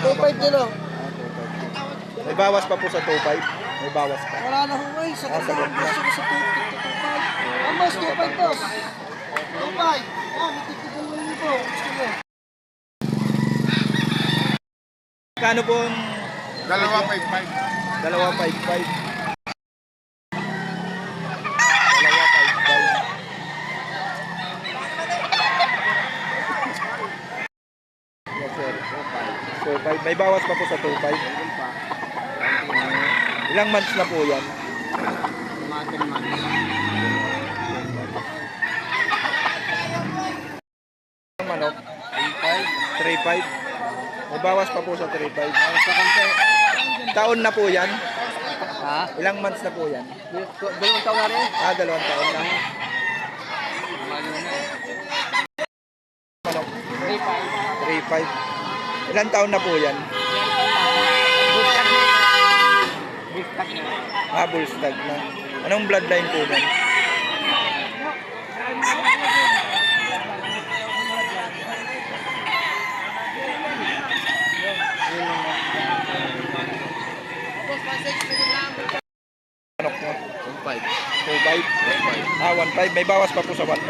2.5 din oh. May bawas pa po sa 2.5. May bawas pa. Wala na ho eh. Sa Ah, ang na. gusto ko sa 2.5. Ang mas 2.5 boss. 2.5. Oh, tigtigan mo po. Gusto mo. Kano po ang Dalawa 5-5. dalawa 5.5? Dalawa 5.5. Yes, sir. 2.5. May bawas pa po sa 2.5. Ilang months na po yan? Mga 10 months. Ang manok? 3.5. May bawas pa po sa 3.5. Sa konti. Taon na po yan? Ha? Ilang months na po yan? Dalawang taon na rin. Ah, dalawang taon na. Manok? 3-5. 3.5. Ilang taon na po yan? Bustak na. Ah, bullstag na. Anong bloodline po yan? Manok mo? 5. 2.5? Ah, 1.5. May bawas pa po sa 1.5.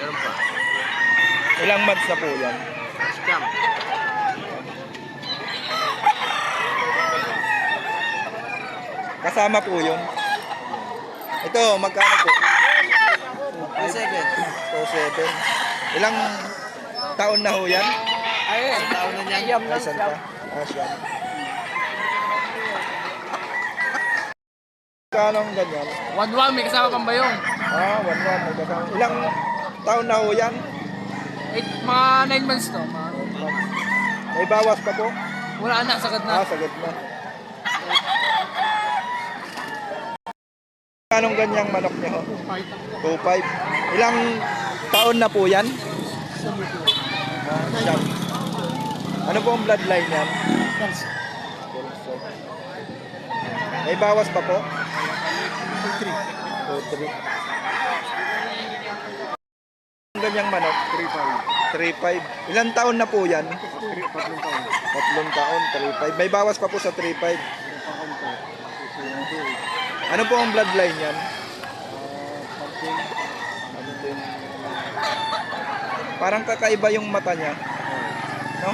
Meron pa. Ilang months na po yan? Scam. Kasama po yun. Ito, magkano po? 2-7. 2.7. Ilang taon na ho yan? Ayun. Taon na niya. Yam Ay, saan pa? Ah, siya. Magkano ang ganyan? 1-1. May kasama pang bayong. Ah, 1.1. May kasama. Ilang taon na ho yan? Eight, mga 9 months to. Mga, May bawas pa po? wala na, sagad Ah, na. sagot na. Anong ganyang manok niya ho? 2.5. Ilang taon na po yan? Ah, siyam. Ano po ang bloodline yan? May bawas pa po? 2-3. 2-3. Ang ganyang manok? 3.5. Ilang taon na po yan? Tatlong taon, 3.5. May bawas pa po sa 3.5. Ano po ang bloodline yan? Parang kakaiba yung mata niya. No?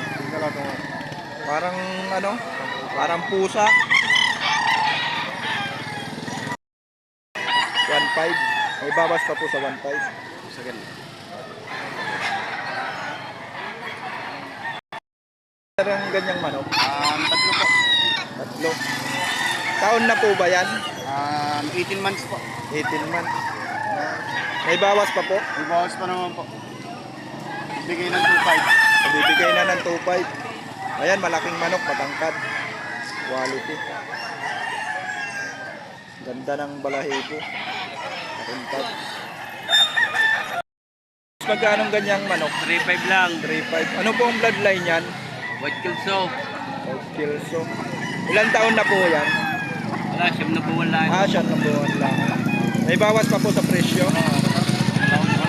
Parang ano? Parang pusa. 1.5. May bawas pa po sa 1.5. Parang ganyang manok. Um, tatlo po. Tatlo. Taon na po ba yan? Um, 18 months po. 18 months. May bawas pa po? May bawas pa naman po. Bigay ng 2-5. Bibigay na ng 2.5. Ayan, malaking manok, matangkad. Quality. Ganda ng balahibo. Matangkad. Magkano ang ganyang manok? 3-5 lang. 3.5. Ano po ang bloodline yan? White Kilso. 5 kilso. Ilan taon na po yan? Wala, siyam na buwan lang. Ah, siya na buwan lang. May bawas pa po sa presyo. Taon